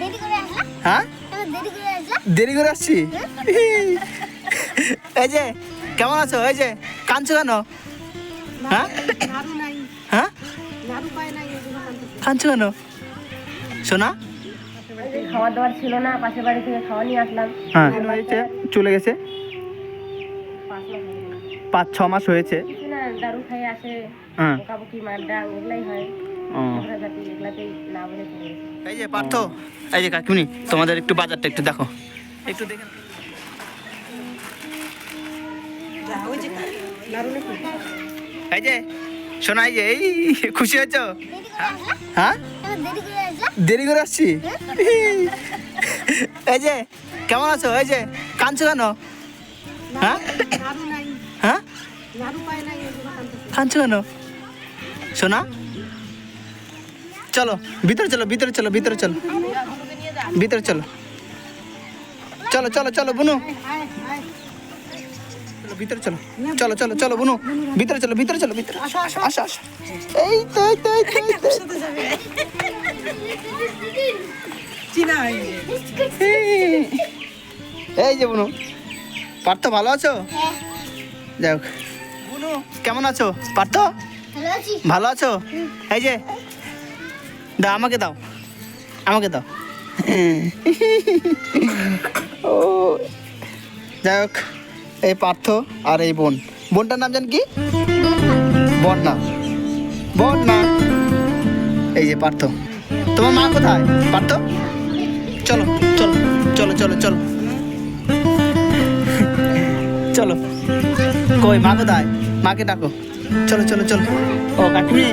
দেরি করে হ্যাঁ? দেরি করে আসলাম দেরি করে আসছি? এই যে কেমন আছো? এই যে কাঁদছো কেন? হ্যাঁ? হ্যাঁ। কাঁদছো। কেন? শোনা খাওয়া দাওয়ার ছিল না পাশের বাড়ি থেকে খাওয়া নিয়ে আসলাম। হ্যাঁ চলে গেছে। পাঁচ মাস গেল। পাঁচ ছ মাস হয়েছে। দারু খাই আসে হ্যাঁ। বকাবকি এগুলাই হয়। এই যে পার্থ, এই যে কাকিমনি তোমাদের একটু বাজারটা একটু দেখো। একটু দেখে নাও। নাড়ু নাকি এই যে শোনা এই যে, এই, খুশি হয়েছো? হ্যাঁ? দেরি করে আসছি? এই যে, কেমন আছো? এই যে, কাঁদছো কেন? হ্যাঁ? হ্যাঁ। কাঁদছো কেন? শোনা চলো ভিতরে চলো ভিতরে চলো ভিতরে চলো। ভিতরে চলো। চলো চলো চলো বুনু। ভিতরে চলো। চলো চলো চলো বুনু। ভিতরে চলো ভিতরে চলো ভিতরে। আসো আসো। আসো এই তো এই তো এই তো, এই যে বুনু। পার্থ ভালো আছো? হ্যাঁ। যাই হোক। বুনু। কেমন আছো? পার্থ? ভালো আছো। এই যে দাও আমাকে দাও। আমাকে দাও। ও। যাই হোক এই পার্থ আর এই বোন। বোনটার নাম জান কি? বন্যা বন্যা এই যে পার্থ। তোমার মা কোথায়? পার্থ? চলো চলো চলো চলো চলো। চলো। কই মা কোথায়? মাকে ডাকো। চলো চলো চলো। ও কাকিমি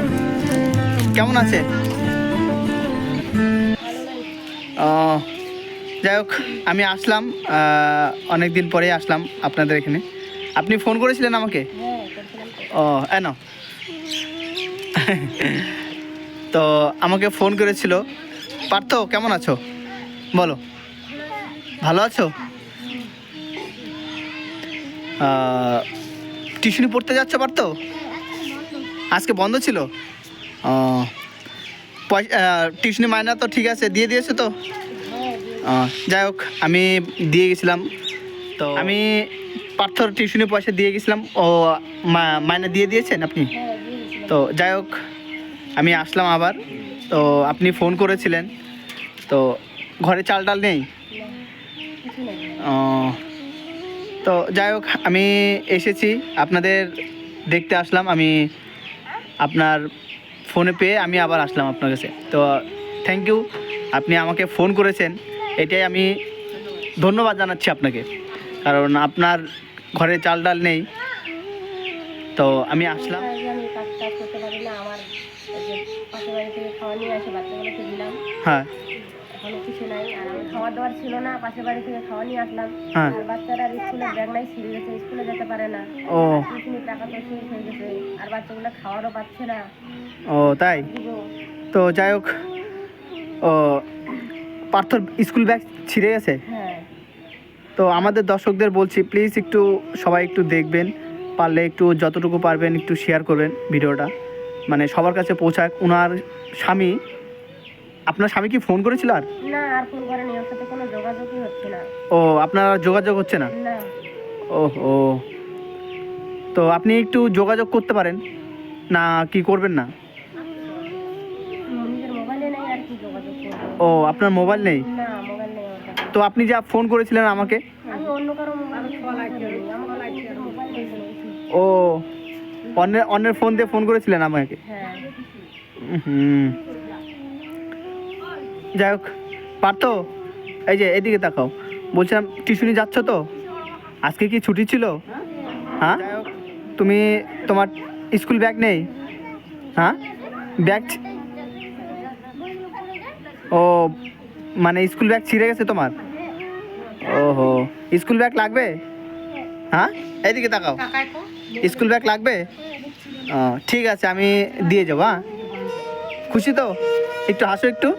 কেমন আছে? যাই হোক, আমি আসলাম অনেক দিন পরে আসলাম আপনাদের এখানে। আপনি ফোন করেছিলেন আমাকে। ও এন তো আমাকে ফোন করেছিল। পার্থ, কেমন আছো? বলো। ভালো আছো? টিউশনি পড়তে যাচ্ছ পার্থ? আজকে বন্ধ ছিল? ও টিউশনি মায়না তো ঠিক আছে দিয়ে দিয়েছ তো? হ্যাঁ যাই হোক আমি দিয়ে গেছিলাম। তো আমি পার্থর টিউশনি পয়সা দিয়ে গেছিলাম ও মা- মায়না দিয়ে দিয়েছেন আপনি? হ্যাঁ। তো যাই হোক আমি আসলাম আবার। তো আপনি ফোন করেছিলেন তো ঘরে চাল ডাল নেই? তো যাই হোক আমি এসেছি আপনাদের দেখতে আসলাম আমি আপনার ফোনে পেয়ে আমি আবার আসলাম আপনার কাছে। তো থ্যাংক ইউ আপনি আমাকে ফোন করেছেন। এটাই আমি ধন্যবাদ জানাচ্ছি আপনাকে। কারণ আপনার ঘরে চাল ডাল নেই। তো আমি আসলাম। হ্যাঁ। খাওয়ার দাওয়ার ছিল না পাশের বাড়ি থেকে খাওয়া নিয়ে আসলাম। হ্যাঁ। আর বাচ্চারা স্কুলে ব্যাগ নাই ছিঁড়ে গেছে স্কুলে যেতে পারে না। ও। টিউশনির টাকা তো শেষ হয়ে গেছে আর বাচ্চাগুলো খাওয়ারও পাচ্ছে না। ও তাই? তো যাই হোক ও পার্থর স্কুল ব্যাগ ছিঁড়ে গেছে? হ্যাঁ। তো আমাদের দর্শকদের বলছি প্লিজ একটু সবাই একটু দেখবেন পারলে একটু যতটুকু পারবেন একটু শেয়ার করবেন ভিডিওটা। মানে সবার কাছে পৌঁছাক ওনার স্বামী আপনার স্বামী কি ফোন করেছিল আর? না আর ফোন করেনি ওর সাথে কোনো যোগাযোগই হচ্ছে না। ও আপনার আর যোগাযোগ হচ্ছে না? না। ও ও তো আপনি একটু যোগাযোগ করতে পারেন। না কি করবেন না? নিজের মোবাইলে নেই আর কি যোগাযোগ করব? ও আপনার মোবাইল নেই? না মোবাইল নেই ওর কাছে। তো আপনি যা ফোন করেছিলেন আমাকে? আমি অন্য কারও মোবাইল মোবাইল নেই কোনো কিছু। ও অন্যের অন্যের ফোন দিয়ে ফোন করেছিলেন আমাকে? হ্যাঁ। হুম। যাই হোক পারতো? এই যে এদিকে তাকাও। বলছিলাম টিউশনি যাচ্ছ তো? আজকে কি ছুটি ছিল? হ্যাঁ? তুমি তোমার স্কুল ব্যাগ নেই? হ্যাঁ? ব্যাগ ও মানে স্কুল ব্যাগ ছিঁড়ে গেছে তোমার? ওহো স্কুল ব্যাগ লাগবে? হ্যাঁ? এইদিকে তাকাও। স্কুল ব্যাগ লাগবে? ঠিক আছে আমি দিয়ে যাব হ্যাঁ? খুশি তো? একটু হাসো একটু।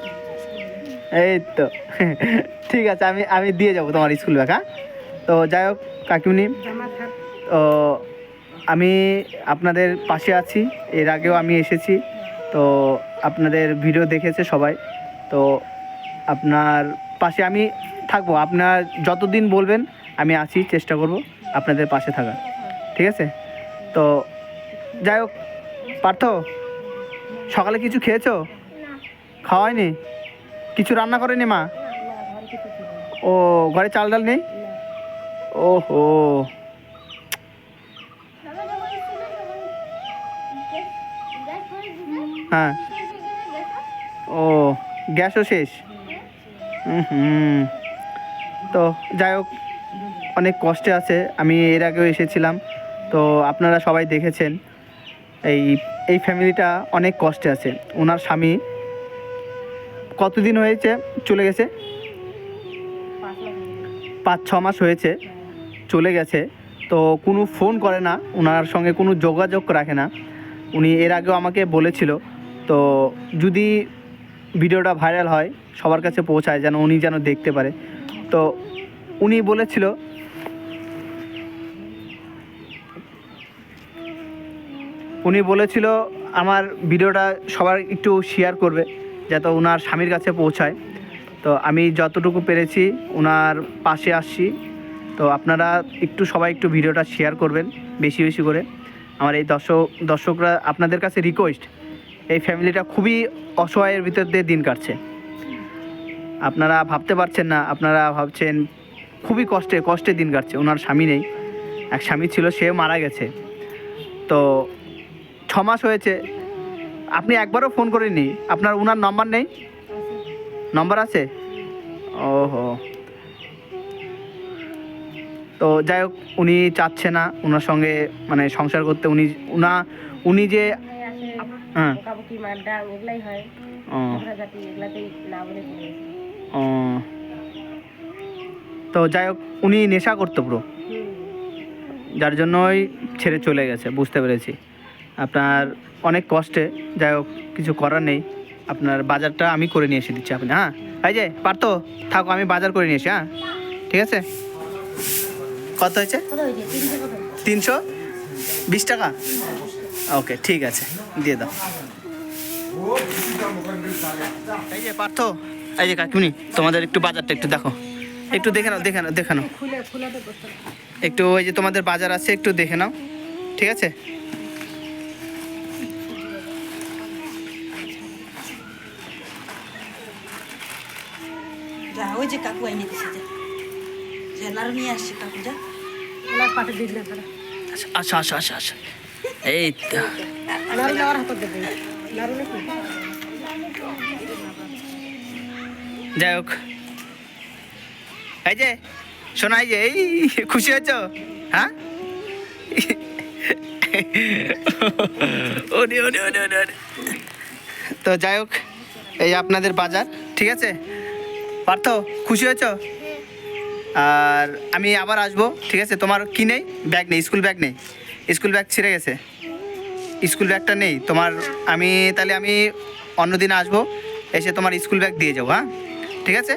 এই তো ঠিক আছে আমি আমি দিয়ে যাব তোমার স্কুল ব্যাগ হ্যাঁ? তো যাই হোক কাকিমনি তো আমি আপনাদের পাশে আছি এর আগেও আমি এসেছি তো আপনাদের ভিডিও দেখেছে সবাই তো আপনার পাশে আমি থাকব। আপনার যতদিন বলবেন আমি আছি চেষ্টা করব আপনাদের পাশে থাকার ঠিক আছে? তো যাই হোক পার্থ সকালে কিছু খেয়েছো? খাওয়ায়নি? কিছু রান্না করেনি মা। ও, ঘরে চাল ডাল নেই? ও হো বাবা যখন ছিল তখন গ্যাস গ্যাস করে দিবে হ্যাঁ। ও, গ্যাসও শেষ? হুম তো যাই হোক, অনেক কষ্টে আছে। আমি এর আগেও এসেছিলাম। তো আপনারা সবাই দেখেছেন। এই এই ফ্যামিলিটা অনেক কষ্টে আছে। ওনার স্বামী কতদিন হয়েছে? চলে গেছে? পাঁচ ছ মাস হয়েছে। চলে গেছে। তো কোনো ফোন করে না। ওনার সঙ্গে কোনো যোগাযোগ রাখে না। উনি এর আগেও আমাকে বলেছিল। তো যদি ভিডিওটা ভাইরাল হয়, সবার কাছে পৌঁছায় যেন উনি যেন দেখতে পারে। তো উনি বলেছিল উনি বলেছিল, আমার ভিডিওটা সবার একটু শেয়ার করবে। যাতে ওনার স্বামীর কাছে পৌঁছায়। তো আমি যতটুকু পেরেছি ওনার পাশে আসছি। তো আপনারা একটু সবাই একটু ভিডিওটা শেয়ার করবেন, বেশি বেশি করে। আমার এই দর্শক, দর্শকরা আপনাদের কাছে রিকোয়েস্ট এই ফ্যামিলিটা খুবই অসহায়ের ভিতর দিয়ে দিন কাটছে। আপনারা ভাবতে পারছেন না, আপনারা ভাবছেন খুবই কষ্টে কষ্টে দিন কাটছে ওনার স্বামী নেই। এক স্বামী ছিল, সেও মারা গেছে। তো ছ মাস হয়েছে আপনি একবারও ফোন করেননি? আপনার ওনার নম্বর নেই? নম্বর আছে? ওহো। তো যাই হোক, উনি চাচ্ছে না ওনার সঙ্গে মানে সংসার করতে। উনি, উনা, উনি যে হ্যাঁ। ও। তো যাই হোক, উনি নেশা করতো পুরো। যার জন্যই ছেড়ে চলে গেছে, বুঝতে পেরেছি। আপনার অনেক কষ্টে যাই হোক কিছু করার নেই। আপনার বাজারটা আমি করে নিয়ে এসে দিচ্ছি আপনি হ্যাঁ? এই যে পারতো থাকো আমি বাজার করে নিয়ে এসি হ্যাঁ? ঠিক আছে? কত হয়েছে? তিনশো বিশ টাকা? ওকে ঠিক আছে দিয়ে দাও। এই যে পার্থ এই যে কাকিমনি তোমাদের একটু বাজারটা একটু দেখো। একটু দেখে নাও দেখে নাও দেখে নাও। একটু ওই যে তোমাদের বাজার আছে একটু দেখে নাও। ঠিক আছে? ওই যে কাকু আইনি দিছে যা নাড়ু নিয়ে আসছি কাকু যা। ওনার পাশে দিলে তারা। আচ্ছা আচ্ছা আচ্ছা আচ্ছা এই তো। নাড়ু নেওয়ার হাতে দেবে নাড়ু নাকি যাই হোক। এই যে শোনা এই যে এই খুশি হয়েছ? হ্যাঁ? ওরে ওরে ওরে ওরে ওরে। তো যাই হোক এই আপনাদের বাজার ঠিক আছে? পার্থ খুশি হয়েছ? আর আমি আবার আসব, ঠিক আছে? তোমার কি নেই? ব্যাগ নেই স্কুল ব্যাগ নেই। স্কুল ব্যাগ ছিঁড়ে গেছে। স্কুল ব্যাগটা নেই। তোমার আমি, তাহলে আমি অন্যদিন আসব, এসে তোমার স্কুল ব্যাগ দিয়ে যাব হ্যাঁ? ঠিক আছে?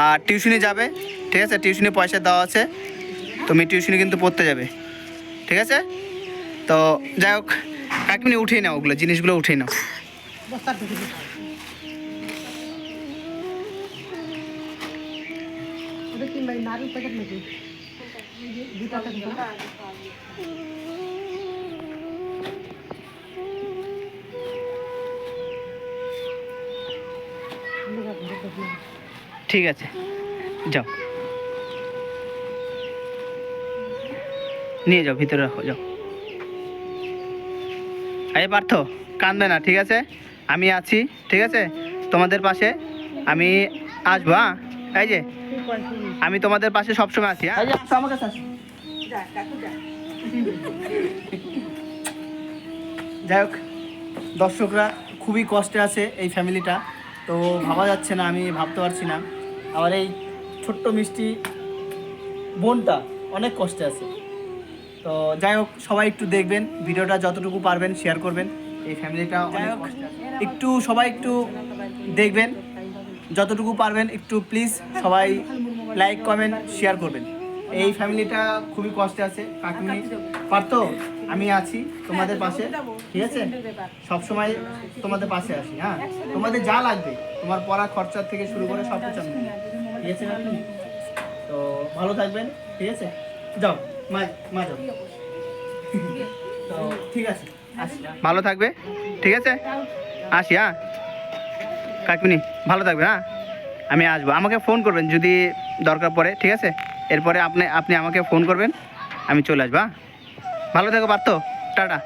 আর টিউশনি যাবে, ঠিক আছে? টিউশনি পয়সা দেওয়া আছে, তুমি টিউশনি কিন্তু পড়তে যাবে, ঠিক আছে? তো যাই হোক, এক মিনিট উঠিয়ে নাও ওগুলো, জিনিসগুলো উঠিয়ে নাও। প্যাকেট নাকি দু টাকা দিতে ঠিক আছে, যাও। নিয়ে যাও, ভিতরে রাখো, যাও। আরে পার্থ কান্দবে না, ঠিক আছে? আমি আছি, ঠিক আছে? তোমাদের পাশে আমি আসব হ্যাঁ? এই যে আমি তোমাদের পাশে সবসময় আছি হ্যাঁ? এই আমার কাছে যাই হোক দর্শকরা খুবই কষ্টে আছে এই ফ্যামিলিটা তো ভাবা যাচ্ছে না আমি ভাবতে পারছি না। আবার এই ছোট্ট মিষ্টি বোনটা অনেক কষ্টে আছে। তো যাই হোক সবাই একটু দেখবেন ভিডিওটা যতটুকু পারবেন শেয়ার করবেন। এই ফ্যামিলিটা অনেক একটু সবাই একটু দেখবেন। যতটুকু পারবেন একটু প্লিজ সবাই লাইক কমেন্ট শেয়ার করবেন। এই ফ্যামিলিটা খুবই কষ্টে আছে। কাকিনি পারতো? আমি আছি তোমাদের পাশে। ঠিক আছে? সব সময় তোমাদের পাশে আছি হ্যাঁ? তোমাদের যা লাগবে তোমার পড়া খরচা থেকে শুরু করে সব কিছু আমি ঠিক আছে তো ভালো থাকবেন ঠিক আছে? যাও মা মা যাও। তো ঠিক আছে আসি। ভালো থাকবে ঠিক আছে? আসি হ্যাঁ? কাকিনি ভালো থাকবে হ্যাঁ? আমি আসব। আমাকে ফোন করবেন যদি দরকার পড়ে, ঠিক আছে? এরপরে আপনি আপনি আমাকে ফোন করবেন, আমি চলে আসব হ্যাঁ? ভালো থেকো পারতো টাটা।